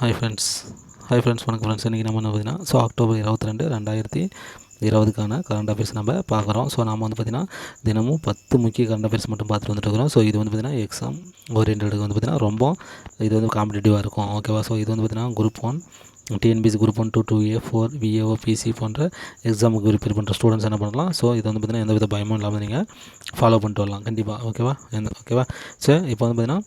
Hi friends hi friends வணக்கம் friends இன்றைக்கி நம்ம என்ன பார்த்தீங்கன்னா ஸோ அக்டோபர் இருபத்தி ரெண்டு ரெண்டாயிரத்தி இருபதுக்கான கரண்ட் அஃபேர்ஸ் நம்ம பார்க்குறோம் ஸோ நம்ம வந்து பார்த்திங்கன்னா தினமும் பத்து முக்கிய கரண்ட் அஃபேர்ஸ் மட்டும் பார்த்துட்டு வந்துட்டு இருக்கிறோம். ஸோ இது வந்து பார்த்திங்கன்னா எக்ஸாம் ஓரியன்டுக்கு வந்து பார்த்திங்கன்னா ரொம்ப இது வந்து காம்படிட்டிவாக இருக்கும். ஓகேவா ஸோ இது வந்து பார்த்திங்கன்னா group one TNPSC group one two two A four VAO PC போன்ற எக்ஸாமுக்கு ப்ரிப்பேர் பண்ணுற ஸ்டூடெண்ட்ஸ் என்ன பண்ணலாம்? ஸோ இது வந்து பார்த்திங்கன்னா எந்த வித பயமும் இல்லாமல் நீங்கள் ஃபாலோ பண்ணிட்டு வரலாம். கண்டிப்பாக ஓகேவா எந்த ஓகேவா ஸோ இப்போ வந்து பார்த்திங்கன்னா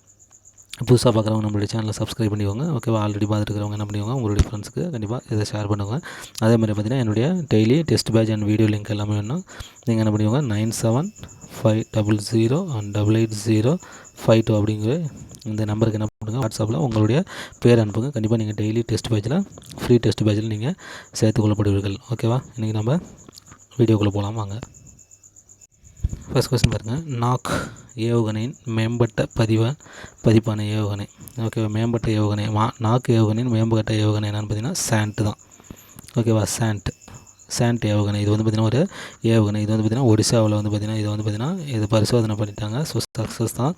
புதுசாக பார்க்குறவங்க நம்மளுடைய சேனலை சப்ஸ்கிரைப் பண்ணிக்கோங்க. ஓகேவா ஆல்ரெடி பார்த்துருக்கிறவங்க என்ன பண்ணிக்கோங்க? உங்களுடைய ஃப்ரெண்ட்ஸுக்கு கண்டிப்பாக இதை ஷேர் பண்ணுவாங்க அதே மாதிரி பார்த்தீங்கன்னா என்னுடைய daily test batch and video link எல்லாமே வேணும் நீங்கள் என்ன பண்ணிக்கோங்க? Nine seven five double zero and double eight zero five two அப்படிங்கிற இந்த நம்பருக்கு என்ன பண்ணுங்கள் வாட்ஸ்அப்பில் உங்களுடைய பேர் அனுப்புங்க. கண்டிப்பாக நீங்கள் டெய்லி டெஸ்ட் பேஜில் ஃப்ரீ டெஸ்ட் பேஜில் நீங்கள் சேர்த்துக்கொள்ளப்படுவீர்கள். ஓகேவா இன்றைக்கி நம்ம வீடியோக்குள்ளே போகலாம் வாங்க. ஃபஸ்ட் கொஸ்டின் பாருங்கள் நாக் ஏவுகணையின் மேம்பட்ட பதிவ பதிப்பான ஏவுகணை. ஓகேவா மேம்பட்ட ஏவுகணை. மா நாக் ஏவுகணையின் மேம்பட்ட ஏவுகணை என்னென்னு பார்த்தீங்கன்னா சாண்ட் தான். ஓகேவா சாண்ட் சாண்ட் ஏவுகணை. இது வந்து பார்த்திங்கன்னா ஒரு ஏவுகணை. இது வந்து பார்த்திங்கன்னா ஒடிசாவில் வந்து பார்த்திங்கன்னா இது வந்து பார்த்திங்கன்னா இது பரிசோதனை பண்ணிட்டாங்க. ஸோ சக்ஸஸ் தான்.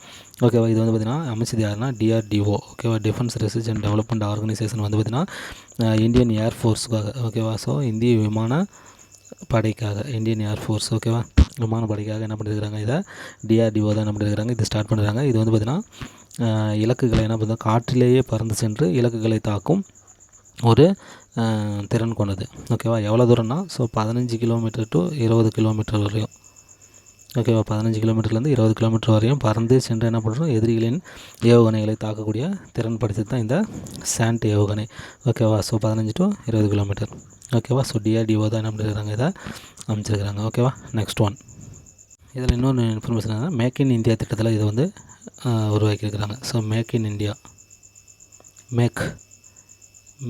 ஓகேவா இது வந்து பார்த்திங்கன்னா அமைச்சது யாருன்னா டிஆர்டிஓ ஓகேவா defence research and development organisation வந்து பார்த்திங்கன்னா இந்தியன் ஏர் ஃபோர்ஸுக்காக ஓகேவா ஸோ இந்திய விமான படைக்காக. இந்தியன் ஏர்ஃபோர்ஸ் ஓகேவா விமான படைக்காக என்ன பண்ணியிருக்கிறாங்க இதை டிஆர்டிஓ தான் என்ன பண்ணியிருக்கிறாங்க இது ஸ்டார்ட் பண்ணுறாங்க இது வந்து பார்த்திங்கன்னா இலக்குகளை என்ன பண்ணுறது காற்றிலேயே பறந்து சென்று இலக்குகளை தாக்கும் ஒரு திறன் கொண்டது. ஓகேவா எவ்வளோ தூரம்னா ஸோ பதினஞ்சு கிலோமீட்டர் டு இருபது கிலோமீட்டர் வரையும். ஓகேவா பதினஞ்சு கிலோமீட்டர்லேருந்து இருபது கிலோமீட்டர் வரையும் பறந்து சென்று என்ன பண்ணுறோம் எதிரிகளின் ஏவுகணைகளை தாக்கக்கூடிய திறன் படைத்தது தான் இந்த சாண்ட் ஏவுகணை. ஓகேவா ஸோ பதினஞ்சு டு இருபது கிலோமீட்டர் ஓகேவா ஸோ டிஆர்டிஓ தான் என்ன பண்ணிருக்காங்க? இதை அமைச்சிருக்கிறாங்க ஓகேவா நெக்ஸ்ட் ஒன் இதில் இன்னொன்று இன்ஃபர்மேஷன் என்னன்னா மேக் இன் இந்தியா திட்டத்தில் இதை வந்து உருவாக்கியிருக்கிறாங்க. So make in India make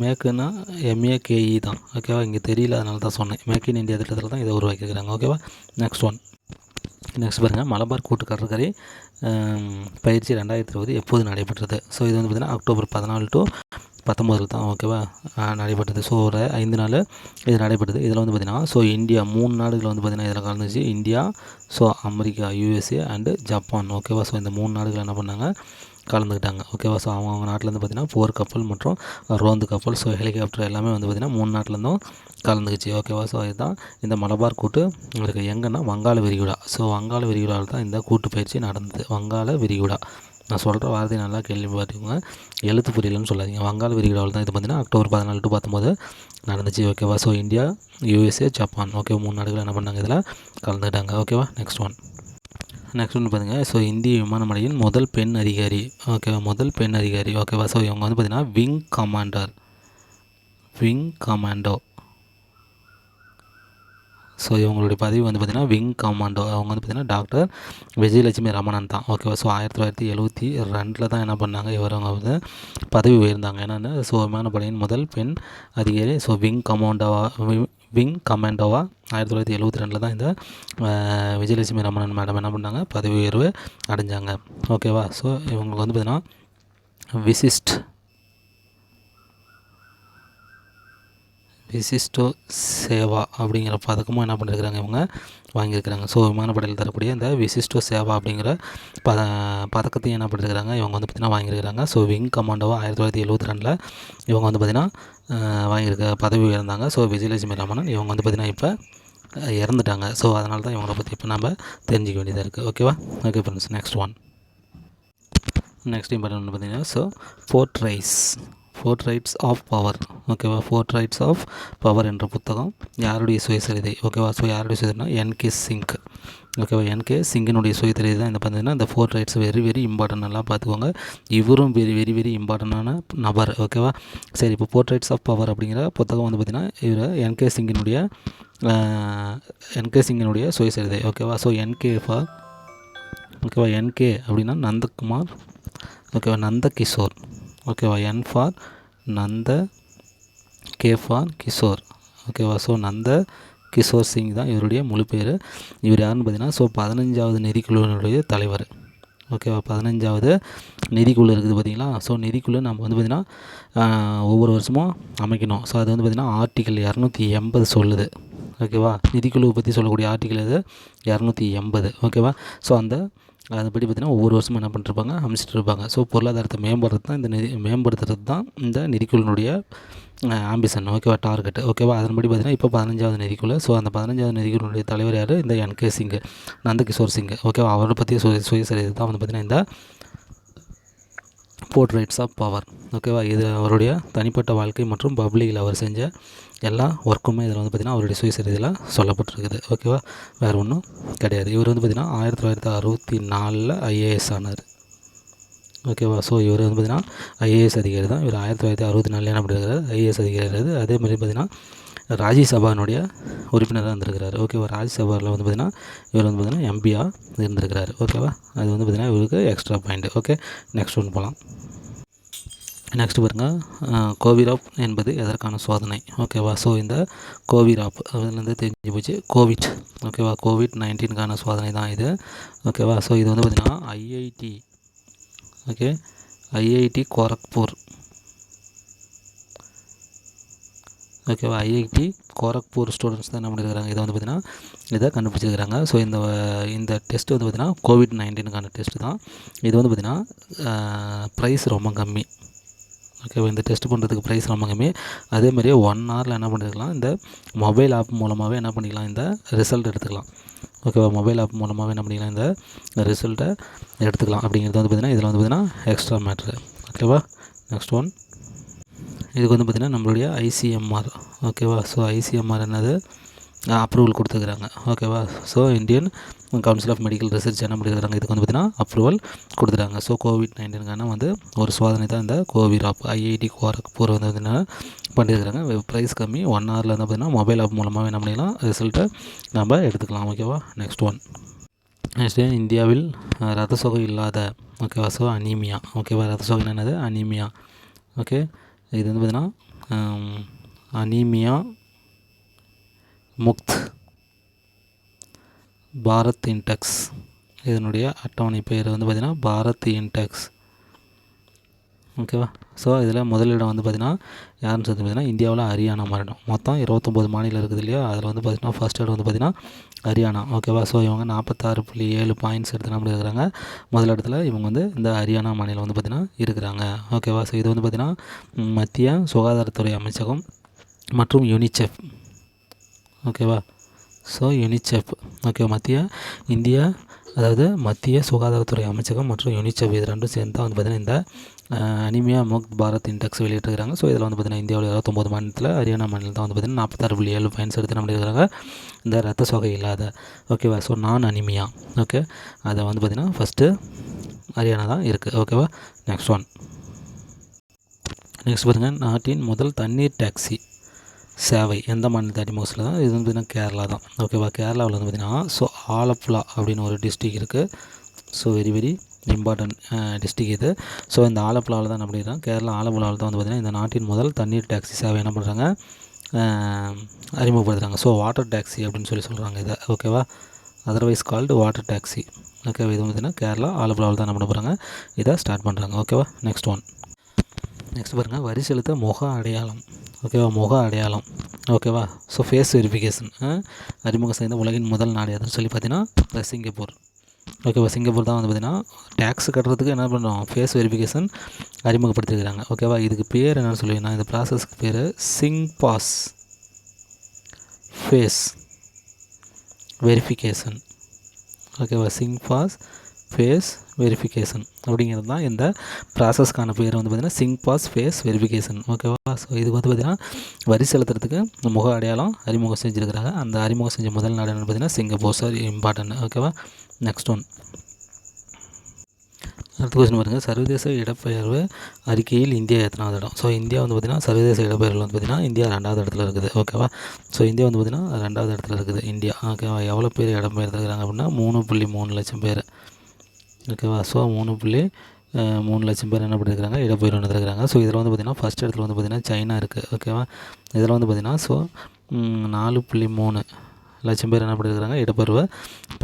மேக்குன்னா M A K E தான். ஓகேவா இங்கே தெரியல அதனால தான் சொன்னேன். மேக் இன் இந்தியா திட்டத்தில் தான் இதை உருவாக்கியிருக்கிறாங்க. ஓகேவா நெக்ஸ்ட் ஒன் நெக்ஸ்ட் பாருங்கள் மலபார் கூட்டு கடற்கரை பயிற்சி ரெண்டாயிரத்தி இருபது எப்போது நடைபெற்றது? ஸோ இது வந்து பார்த்திங்கன்னா அக்டோபர் பதினாலு டு பத்தொம்பதில் தான் ஓகேவா நடைபெற்றது. ஸோ ஒரு ஐந்து நாள் இது நடைபெற்றது. இதில் வந்து பார்த்திங்கன்னா ஸோ இந்தியா மூணு நாடுகள் வந்து பார்த்திங்கன்னா இதில் கலந்துச்சு. India so America USA and Japan. ஓகேவா ஸோ இந்த மூணு நாடுகள் என்ன பண்ணாங்க? கலந்துக்கிட்டாங்க. ஓகேவா ஸோ அவங்க அவங்க நாட்டிலேருந்து பார்த்திங்கன்னா போர் கப்பல் மற்றும் ரோந்து கப்பல் ஸோ ஹெலிகாப்டர் எல்லாமே வந்து பார்த்திங்கன்னா மூணு நாட்டிலேருந்தும் கலந்துக்குச்சு. ஓகேவா ஸோ இதுதான் இந்த மலபார் கூட்டு உங்களுக்கு எங்கன்னா வங்காள விரிகுடா. ஸோ வங்காள விரிகுடாவில் தான் இந்த கூட்டு பயிற்சி நடந்தது. வங்காள விரிகுடா. நான் சொல்கிற வார்த்தை நல்லா கேள்வி பார்த்துக்கோங்க எழுத்து புரியலன்னு சொல்லாதீங்க. வங்காள விரிகுடாவில் தான் இது பார்த்திங்கன்னா அக்டோபர் பதினாலு டு பத்தொம்போது நடந்துச்சு. ஓகேவா so India USA Japan okay மூணு நாடுகள் என்ன பண்ணாங்க இதில்? கலந்துக்கிட்டாங்க. ஓகேவா நெக்ஸ்ட் ஒன் நெக்ஸ்ட் ஒன்று பார்த்திங்க ஸோ இந்திய விமானப்படையின் முதல் பெண் அதிகாரி. ஓகேவா முதல் பெண் அதிகாரி. ஓகேவா ஸோ இவங்க வந்து பார்த்திங்கன்னா wing commander wing commando so இவங்களுடைய பதவி வந்து பார்த்திங்கன்னா விங் கமாண்டோ அவங்க வந்து பார்த்திங்கன்னா டாக்டர் விஜயலட்சுமி ரமணன் தான். ஓகேவா ஸோ ஆயிரத்தி தொள்ளாயிரத்தி எழுபத்தி ரெண்டில் தான் என்ன பண்ணாங்க? இவர் அவங்க வந்து பதவி உயர்ந்தாங்க. என்னென்னு ஸோ விமானப்படையின் முதல் பெண் அதிகாரி ஸோ விங் கமாண்டோவா விங் கமாண்டோவா ஆயிரத்தி தொள்ளாயிரத்தி எழுபத்தி ரெண்டில் தான் இந்த விஜயலட்சுமி ரமணன் மேடம் என்ன பண்ணாங்க? பதவி உயர்வு அடைஞ்சாங்க. ஓகேவா ஸோ இவங்களுக்கு வந்து பார்த்திங்கன்னா விசிஸ்ட் விசிஸ்டோ சேவா அப்படிங்கிற பதக்கமும் என்ன பண்ணியிருக்கிறாங்க இவங்க வாங்கியிருக்கிறாங்க. ஸோ விமானப்படையில் தரக்கூடிய இந்த விசிஸ்டோ சேவா அப்படிங்கிற பத பதக்கத்தையும் என்ன பண்ணியிருக்கிறாங்க இவங்க வந்து பார்த்திங்கன்னா வாங்கியிருக்கிறாங்க. ஸோ விங் கமாண்டோவாக ஆயிரத்தி தொள்ளாயிரத்தி எழுபத்தி ரெண்டில் இவங்க வந்து பார்த்திங்கன்னா வாங்கியிருக்க பதவி உயர்ந்தாங்க ஸோ விஜயலட்சுமி ரமணன் இவங்க வந்து பார்த்திங்கன்னா இப்போ இறந்துட்டாங்க. ஸோ அதனால தான் இவங்களை பற்றி இப்போ நம்ம தெரிஞ்சிக்க வேண்டியதாக இருக்குது ஓகேவா okay friends next one next important பார்த்தீங்கன்னா so fort four fort rights of power ஓகேவா ஃபோர்ட் ரைட்ஸ் ஆஃப் பவர் என்ற புத்தகம். யாருடைய சுயசரிதை? ஓகேவா ஸோ யாருடைய சுயசரினா என்கே சிங்க் ஓகேவா என்கே சிங்கினுடைய சுயசரிதை தான் இந்த பார்த்தீங்கன்னா இந்த fort rights very very important நல்லா பார்த்துக்கோங்க. இவரும் வெரி வெரி வெரி இம்பார்ட்டண்டான நபர். ஓகேவா சரி இப்போ ஃபோர்ட் ரைட்ஸ் ஆஃப் பவர் அப்படிங்கிற புத்தகம் வந்து பார்த்திங்கன்னா இவர் என்கே சிங்கினுடைய என்கே சிங்கினுடைய சுயசரிதை. ஓகேவா ஸோ என்கே ஃபார் ஓகேவா என்கே அப்படின்னா நந்தகுமார். ஓகேவா நந்தகிஷோர். ஓகேவா N for Nanda K for Kishore. ஓகேவா ஸோ நந்த கிஷோர் சிங் தான் இவருடைய முழு பேர். இவர் யாருன்னு பார்த்தீங்கன்னா ஸோ பதினஞ்சாவது நிதிக்குழுவினுடைய தலைவர். ஓகேவா பதினஞ்சாவது நிதிக்குழு இருக்குது பார்த்தீங்களா? ஸோ நிதிக்குழு நம்ம வந்து பார்த்திங்கன்னா ஒவ்வொரு வருஷமும் அமைக்கணும். ஸோ அது வந்து பார்த்திங்கன்னா ஆர்டிக்கல் இரநூத்தி எண்பது சொல்லுது. ஓகேவா நிதிக்குழுவை பற்றி சொல்லக்கூடிய ஆர்டிக்கல் இது இரநூத்தி எண்பது. ஓகேவா ஸோ அந்த அதுபடி பார்த்திங்கன்னா ஒவ்வொரு வருஷமும் என்ன பண்ணிருப்பாங்க? அமைச்சிட்டு இருப்பாங்க. ஸோ பொருளாதாரத்தை மேம்படுறது தான் இந்த நிதி மேம்படுத்துறது தான் இந்த நிதிக்குழுனுடைய ஆம்பிஷன் ஓகேவா டார்கெட் ஓகேவா அதன்படி பார்த்திங்கன்னா இப்போ பதினஞ்சாவது நிதிக்குழு ஸோ அந்த பதினஞ்சாவது நிதிக்குழுனுடைய தலைவர் யார்? இந்த என்கே சிங் நந்தகிஷோர் சிங்கு ஓகேவா அவரை பற்றிய சுய சுயசரிதை தான் வந்து பார்த்திங்கன்னா இந்த போர்ட்ரேட்ஸ் ஆஃப் பவர் ஓகேவா இது அவருடைய தனிப்பட்ட வாழ்க்கை மற்றும் பப்ளிக்கில் அவர் செஞ்ச எல்லா ஒர்க்குமே இதில் வந்து பார்த்திங்கன்னா அவருடைய சுயசரிதியில் சொல்லப்பட்டிருக்குது. ஓகேவா வேறு ஒன்றும் கிடையாது. இவர் வந்து பார்த்திங்கன்னா ஆயிரத்தி தொள்ளாயிரத்தி அறுபத்தி நாலில் ஐஏஎஸ் ஆனார். ஓகேவா ஸோ இவர் வந்து பார்த்திங்கன்னா ஐஏஎஸ் அதிகாரி தான். இவர் ஆயிரத்தி தொள்ளாயிரத்தி அறுபத்தி நாலில் என்ன பண்ணிருக்காரு? ஐஏஎஸ் அதிகாரி அதே மாதிரி பார்த்திங்கன்னா ராஜ்யசபானுடைய உறுப்பினராக இருந்திருக்கிறாரு. ஓகேவா ராஜ்யசபாவில் வந்து பார்த்திங்கன்னா இவர் வந்து பார்த்திங்கன்னா எம்பியாக இருந்திருக்கிறாரு. ஓகேவா அது வந்து பார்த்திங்கன்னா இவருக்கு எக்ஸ்ட்ரா பாயிண்ட் ஓகே நெக்ஸ்ட் ஒன்று போகலாம் நெக்ஸ்ட் பாருங்கள் கோவிராப் என்பது எதற்கான சோதனை? ஓகேவா ஸோ இந்த கோவிராப் அதுலேருந்து தெரிஞ்சு போச்சு. கோவிட் ஓகேவா கோவிட் நைன்டீனுக்கான சோதனை தான் இது. ஓகேவா ஸோ இது வந்து பார்த்திங்கன்னா ஐஐடி ஓகே ஐஐடி கோரக்பூர். ஓகேவா? ஐஐடி கோரக்பூர் ஸ்டூடெண்ட்ஸ் தான் என்ன பண்ணியிருக்காங்க இதை வந்து பார்த்திங்கன்னா இதை கண்டுபிடிச்சிருக்கிறாங்க ஸோ இந்த இந்த டெஸ்ட் வந்து பார்த்திங்கன்னா கோவிட் நைன்டீனுக்கான டெஸ்ட்டு தான். இது வந்து பார்த்திங்கன்னா ப்ரைஸ் ரொம்ப கம்மி. ஓகேவா? இந்த டெஸ்ட் பண்ணுறதுக்கு ப்ரைஸ் ரொம்ப கம்மி. அதே மாதிரியே ஒன் ஹவரில் என்ன பண்ணிருக்கலாம்? இந்த மொபைல் ஆப் மூலமாகவே என்ன பண்ணிக்கலாம்? இந்த ரிசல்ட் எடுத்துக்கலாம். ஓகேவா? மொபைல் ஆப் மூலமாகவே என்ன பண்ணிக்கலாம்? இந்த ரிசல்ட்டை எடுத்துக்கலாம். அப்படிங்கிறது வந்து பார்த்திங்கன்னா இதில் வந்து பார்த்திங்கன்னா எக்ஸ்ட்ரா மேட்ரு ஓகேவா? நெக்ஸ்ட் ஒன் இதுக்கு வந்து பார்த்திங்கன்னா நம்மளுடைய ஐசிஎம்ஆர் ஓகேவா ஸோ ஐசிஎம்ஆர் என்னது? அப்ரூவல் கொடுத்துக்கிறாங்க ஓகேவா so Indian council of medical research என்ன பண்ணியிருக்காங்க இதுக்கு வந்து பார்த்திங்கன்னா அப்ரூவல் கொடுத்துட்டாங்க. ஸோ கோவிட் நைன்டீனுக்கான வந்து ஒரு சோதனை தான் இந்த கோவிட் ஆப் ஐஐடி கோரக்பூர் வந்து பார்த்திங்கன்னா பண்ணியிருக்கிறாங்க ப்ரைஸ் கம்மி. ஒன் ஹவரில் வந்து பார்த்திங்கன்னா மொபைல் ஆப் மூலமாக என்ன பண்ணிக்கலாம் ரிசல்ட்டை நம்ம எடுத்துக்கலாம். ஓகேவா நெக்ஸ்ட் ஒன் நெக்ஸ்ட்டு இந்தியாவில் ரத்த சோகை இல்லாத ஓகேவா ஸோ அனீமியா ஓகேவா ரத்த சோகை என்னது? அனீமியா ஓகே இது வந்து பார்த்திங்கன்னா அனீமியா முக்த் பாரத் இன்டெக்ஸ். இதனுடைய அட்டவணை பெயர் வந்து பார்த்திங்கன்னா பாரத் இன்டெக்ஸ். ஓகேவா ஸோ இதில் முதலிடம் வந்து பார்த்திங்கன்னா யாருன்னு சொல்லி பார்த்திங்கன்னா இந்தியாவில் ஹரியானா மாநிலம் மொத்தம் இருபத்தொம்போது மாநிலம் இருக்குது இல்லையா? அதில் வந்து பார்த்திங்கன்னா ஃபஸ்ட் இடம் வந்து பார்த்திங்கன்னா ஹரியானா. ஓகேவா ஸோ இவங்க நாற்பத்தாறு புள்ளி ஏழு பாயிண்ட்ஸ் எடுத்து நம்ம இருக்கிறாங்க முதல் இடத்துல இவங்க வந்து இந்த ஹரியானா மாநிலம் வந்து பார்த்திங்கன்னா இருக்கிறாங்க. ஓகேவா ஸோ இது வந்து பார்த்திங்கன்னா மத்திய சுகாதாரத்துறை அமைச்சகம் மற்றும் யுனிசெஃப் ஓகேவா ஸோ யுனிசெஃப் ஓகே மத்திய இந்தியா அதாவது மத்திய சுகாதாரத்துறை அமைச்சகம் மற்றும் யுனிசெஃப் இது ரெண்டும் சேர்ந்து தான் வந்து பார்த்திங்கன்னா இந்த அனிமியா முக்த் பாரத் இண்டெக்ஸ் வெளியிட்டிருக்காங்க ஸோ இதில் வந்து பார்த்திங்கன்னா இந்தியாவில் இருபத்தொம்போது மாநிலத்தில் ஹரியானா மாநிலத்தில் வந்து பார்த்திங்கன்னா நாற்பத்தாறு புள்ளி ஏழு பாயிண்ட்ஸ் எடுத்து நம்ம இருக்கிறாங்க இந்த ரத்த சோகை இல்லாத. ஓகேவா ஸோ நான் அனிமியா. ஓகே அதை வந்து பார்த்திங்கன்னா ஃபஸ்ட்டு ஹரியானா தான் இருக்குது ஓகேவா நெக்ஸ்ட் ஒன் நெக்ஸ்ட் பாருங்கள் நாட்டின் முதல் தண்ணீர் டாக்ஸி சேவை எந்த மாநிலத்தை அடிமோசில் தான்? இது வந்து பார்த்திங்கன்னா கேரளா தான். ஓகேவா கேரளாவில் வந்து பார்த்திங்கன்னா ஸோ ஆலப்புழா அப்படின்னு ஒரு டிஸ்ட்ரிக் இருக்குது so very very important district uh, இது. ஸோ இந்த ஆலப்புழாவில் தான் என்ன பண்ணிடுறாங்க கேரளா ஆலப்புழாவில் தான் வந்து பார்த்திங்கன்னா இந்த நாட்டின் முதல் தண்ணீர் டாக்ஸி சேவை என்ன பண்ணுறாங்க அறிமுகப்படுத்துகிறாங்க ஸோ வாட்டர் டாக்ஸி அப்படின்னு சொல்லி சொல்கிறாங்க இதை. ஓகேவா அதர்வைஸ் கால்டு வாட்டர் டாக்ஸி ஓகேவா இது பார்த்திங்கன்னா கேரளா ஆலப்புழாவில் தான் என்ன பண்ண போகிறாங்க இதை ஸ்டார்ட் பண்ணுறாங்க ஓகேவா நெக்ஸ்ட் ஒன் நெக்ஸ்ட் பாருங்கள் வரி செலுத்த முக அடையாளம். ஓகேவா முக அடையாளம். ஓகேவா ஸோ ஃபேஸ் வெரிஃபிகேஷன் அறிமுகம் செய்த உலகின் முதல் நாடு எதுன்னு சொல்லி பார்த்தீங்கன்னா சிங்கப்பூர். ஓகேவா சிங்கப்பூர் தான் வந்து பார்த்திங்கன்னா டேக்ஸ் கட்டுறதுக்கு என்ன பண்ணுறோம்? ஃபேஸ் வெரிஃபிகேஷன் அறிமுகப்படுத்திருக்கிறாங்க. ஓகேவா இதுக்கு பேர் என்னென்னு சொல்லுவீங்கன்னா இந்த ப்ராசஸ்க்கு பேர் சிங் பாஸ் ஃபேஸ் வெரிஃபிகேஷன் ஓகேவா சிங் பாஸ் ஃபேஸ் வெரிஃபிகேஷன் அப்படிங்கிறது தான் இந்த ப்ராசஸ்க்கான பேர் வந்து பார்த்திங்கன்னா சிங் பாஸ் ஃபேஸ் வெரிஃபிகேஷன் ஓகேவா ஸோ இது வந்து பார்த்திங்கன்னா வரி செலுத்துறதுக்கு முக அடையாளம் அறிமுகம் செஞ்சுருக்கிறாங்க. அந்த அறிமுகம் செஞ்ச முதல் நாடு என்னென்னு பார்த்திங்கன்னா சிங்கப்பூர் சார் இம்பார்ட்டன்ட் ஓகேவா நெக்ஸ்ட் ஒன் அடுத்த கொஸ்டின் பாருங்கள் சர்வதேச இடப்பெயர்வு அறிக்கையில் இந்தியா எத்தனாவது இடம்? ஸோ இந்தியா வந்து பார்த்திங்கன்னா சர்வதேச இடப்பெயர்வில் வந்து பார்த்திங்கன்னா இந்தியா ரெண்டாவது இடத்துல இருக்குது. ஓகேவா ஸோ இந்தியா வந்து பார்த்திங்கன்னா ரெண்டாவது இடத்துல இருக்குது. இந்தியா. ஓகேவா எவ்வளோ பேர் இடம்பெயர்ந்துருக்காங்க அப்படின்னா மூணு புள்ளி மூணு லட்சம் பேர். ஓகேவா ஸோ மூணு புள்ளி மூணு லட்சம் பேர் என்ன பண்ணியிருக்காங்க இடப்பெயர்வு வந்துருக்குறாங்க ஸோ இதில் வந்து பார்த்திங்கன்னா ஃபஸ்ட் இடத்துல வந்து பார்த்திங்கன்னா சைனா இருக்குது ஓகேவா இதில் வந்து பார்த்திங்கன்னா ஸோ நாலு புள்ளி மூணு லட்சம் பேர் என்ன பண்ணியிருக்கிறாங்க இடப்பெயர்வை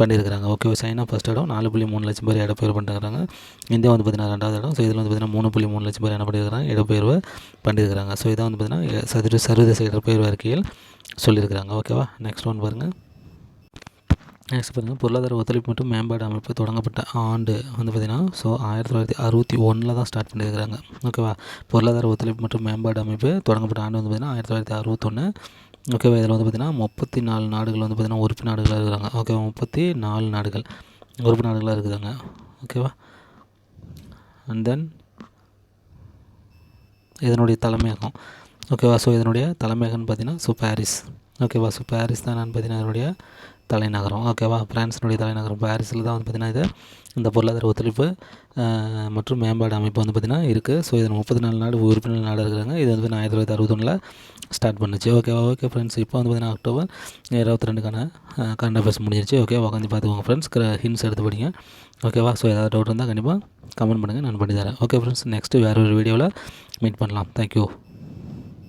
பண்ணியிருக்கிறாங்க ஓகே சைனா ஃபஸ்ட் இடம் நாலு புள்ளி மூணு லட்சம் பேர் இடப்பெயர்வு பண்ணுறாங்க இந்தியா வந்து பார்த்திங்கன்னா ரெண்டாவது இடம் ஸோ இதில் வந்து பார்த்திங்கன்னா மூணு புள்ளி மூணு லட்சம் பேர் என்ன பண்ணியிருக்கிறாங்க இடப்பெயர்வு பண்ணியிருக்கிறாங்க ஸோ இதை வந்து பார்த்திங்கன்னா சதுர சர்வதேச இடப்பெயர்வு அறிக்கையில் சொல்லியிருக்கிறாங்க ஓகேவா நெக்ஸ்ட் ஒன் பாருங்கள் நெக்ஸ்ட் பாருங்கள் பொருளாதார ஒத்துழைப்பு மற்றும் மேம்பாடு அமைப்பு தொடங்கப்பட்ட ஆண்டு வந்து பார்த்திங்கன்னா ஸோ ஆயிரத்தி தொள்ளாயிரத்தி அறுபத்தி ஒன்றில் தான் ஸ்டார்ட் பண்ணியிருக்கிறாங்க ஓகேவா பொருளாதார ஒத்துழைப்பு மற்றும் மேம்பாடு அமைப்பு தொடங்கப்பட்ட ஆண்டு வந்து பார்த்திங்கன்னா ஆயிரத்தி தொள்ளாயிரத்தி அறுபத்தொன்று ஓகேவா இதில் வந்து பார்த்திங்கன்னா முப்பத்தி நாலு நாடுகள் வந்து பார்த்திங்கன்னா உறுப்பு நாடுகளாக இருக்கிறாங்க. ஓகேவா முப்பத்தி நாலு நாடுகள் உறுப்பு நாடுகளாக இருக்கிறாங்க ஓகேவா அண்ட் தென் இதனுடைய தலைமையகம். ஓகேவா ஸோ இதனுடைய தலைமையகம்னு பார்த்தீங்கன்னா ஸோ பாரிஸ் ஓகேவா ஸோ பாரிஸ் தான் என்னன்னு பார்த்தீங்கன்னா இதனுடைய தலைநகரம். ஓகேவா பிரான்ஸினுடைய தலைநகரம் பாரிஸில் தான் வந்து பார்த்திங்கன்னா இது இந்த பொருளாதார ஒத்துழைப்பு மற்றும் மேம்பாடு அமைப்பு வந்து பார்த்திங்கன்னா இருக்குது ஸோ இதில் முப்பத்தி நாலு நாடு உறுப்பினர் நாடு இருக்கிறாங்க இது வந்து ஆயிரத்தி தொள்ளாயிரத்தி அறுபத்தொன்னில் ஸ்டார்ட் பண்ணுச்சு. ஓகேவா ஓகே ஃப்ரெண்ட்ஸ் இப்போ வந்து பார்த்திங்கன்னா அக்டோபர் இருபத்தி ரெண்டுக்கான கரண்ட் அஃபேர்ஸ் முடிஞ்சிருச்சு. ஓகே உட்காந்து பார்த்துக்கோங்க ஃப்ரெண்ட்ஸ் ஹின்ஸ் எடுத்து படிங்க. ஓகேவா ஸோ ஏதாவது டவுட் இருந்தால் கண்டிப்பாக கமெண்ட் பண்ணுங்கள் நான் பண்ணி தரேன். ஓகே ஃப்ரெண்ட்ஸ் நெக்ஸ்ட்டு வேறு ஒரு வீடியோவில் மீட் பண்ணலாம். தேங்க்யூ